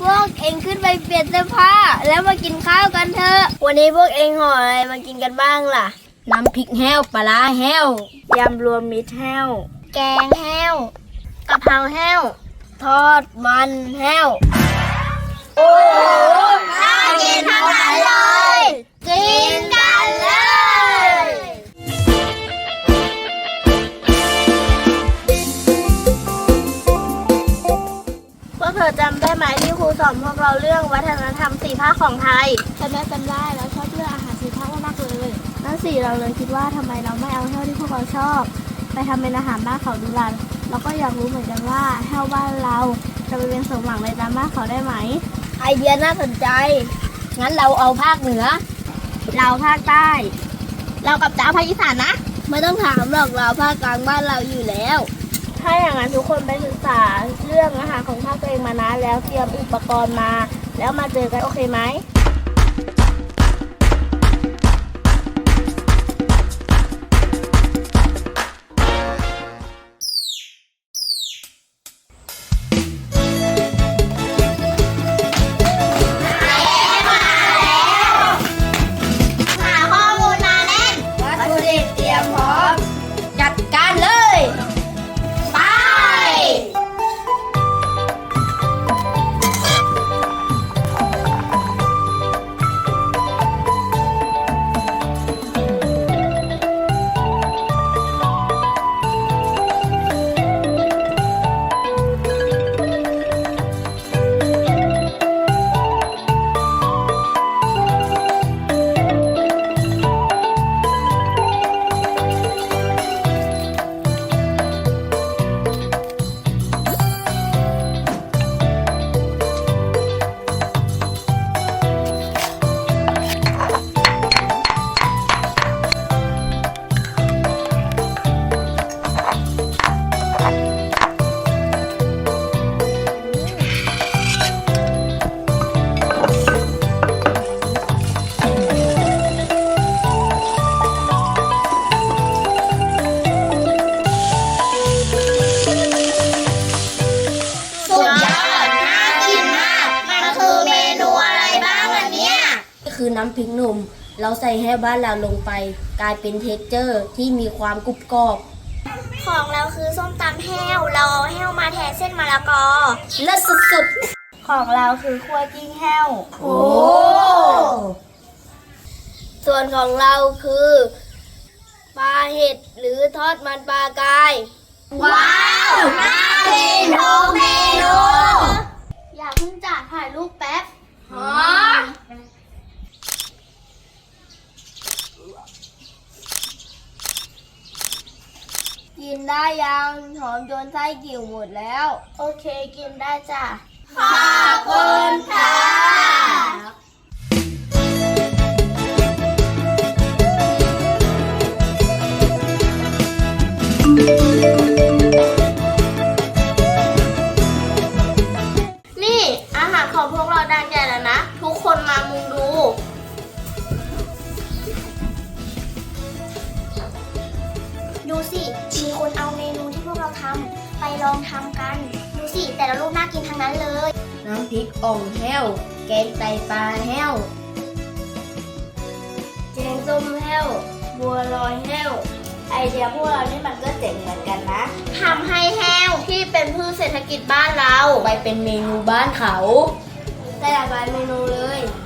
พวกเองขึ้นไปเปลี่ยนเสื้อผ้า แล้วมากินข้าวกันเถอะ วันนี้พวกเองห่ออะไรมากินกันบ้างล่ะ น้ำพริกแห้วปลาแห้วยำรวมมิตรแห้ว แกงแห้วกะเพราแห้ว ทอดมันแห้ว โอ้น่ากินทั้งนั้นเลย กินกันเลยพวกเธอจะ สอนพวกเราเรื่องวัฒนธรรมสี่ภาคของไทยฉันได้จำได้แล้วชอบเรื่องอาหารสีภาคมากๆเลยนั่นสิเราเลยคิดว่าทำไมเราไม่เอาแห้วที่พวกเราชอบ ไปทำเป็นอาหารบ้านเขาดูรันเราก็อยากรู้เหมือนกันว่าแห้วบ้านเราจะไปเป็นสมหวังในตามบ้านเขาได้ไหม ไอเดียน่าสนใจ งั้นเราเอาภาคเหนือ เราภาคใต้ เรากับจ้าภาคอีสานนะ ไม่ต้องถามหรอกเราภาคกลางบ้านเราอยู่แล้ว ถ้าอย่างนั้นทุกคนไปศึกษาเรื่องอาหารของภาคตัวเองมานะแล้วเตรียมอุปกรณ์มา แล้วมาเจอกันโอเคไหม นี่คือน้ำพริกหนุ่ม เราใส่แห้วบ้านเราลงไป กลายเป็นเท็กเจอร์ที่มีความกรุบกรอบ ของเราคือส้มตำแห้ว เราเอาแห้วมาแทนเส้นมะละกอ เลิศสุดของเราคือคั่วกิ้งแห้วๆโอ้ ส่วนของเราคือปลาเห็ดหรือทอดมันปลากาย ว้าว น่ากินทุกเมนู อย่าเพิ่งจ่าถ่ายรูปแป๊บฮะ กินได้ยังหอมจนไส้กิ่วหมดแล้ว โอเคกินได้จ้ะขอบคุณค่ะนี่อาหารของพวกเราดังใหญ่แล้วนะ ทุกคนมามุงดู ดูสิ ลองทำกัน ดูสิ แต่ละรูปน่ากินทั้งนั้นเลย น้ำพริกอ่องแห้ว แกงไตปลาแห้ว แกงส้มแห้ว บัวลอยแห้ว ไอเดียพวกเรานี่มันก็เจ๋งเหมือนกันนะทำให้แห้วที่เป็นพืชเศรษฐกิจบ้านเรา ไปเป็นเมนูบ้านเขาแต่ละหลายเมนูเลยด